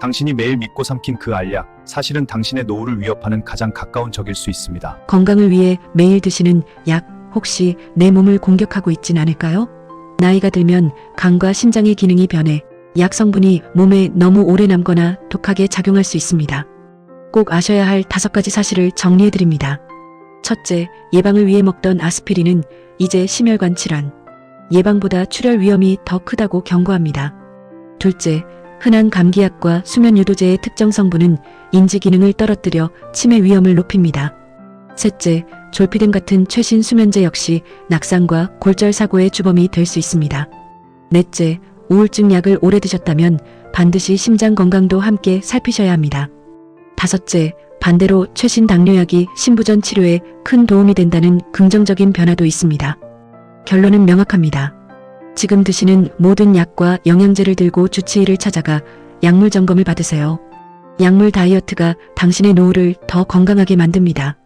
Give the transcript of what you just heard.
당신이 매일 믿고 삼킨 그 알약, 사실은 당신의 노후를 위협하는 가장 가까운 적일 수 있습니다. 건강을 위해 매일 드시는 약 혹시 내 몸을 공격하고 있진 않을까요? 나이가 들면 간과 심장의 기능이 변해 약 성분이 몸에 너무 오래 남거나 독하게 작용할 수 있습니다. 꼭 아셔야 할 다섯 가지 사실을 정리해 드립니다. 첫째, 예방을 위해 먹던 아스피린은 이제 심혈관 질환, 예방보다 출혈 위험이 더 크다고 경고합니다. 둘째, 흔한 감기약과 수면 유도제의 특정 성분은 인지 기능을 떨어뜨려 치매 위험을 높입니다. 셋째, 졸피뎀 같은 최신 수면제 역시 낙상과 골절 사고의 주범이 될 수 있습니다. 넷째, 우울증 약을 오래 드셨다면 반드시 심장 건강도 함께 살피셔야 합니다. 다섯째, 반대로 최신 당뇨약이 신부전 치료에 큰 도움이 된다는 긍정적인 변화도 있습니다. 결론은 명확합니다. 지금 드시는 모든 약과 영양제를 들고 주치의를 찾아가 약물 점검을 받으세요. 약물 다이어트가 당신의 노후를 더 건강하게 만듭니다.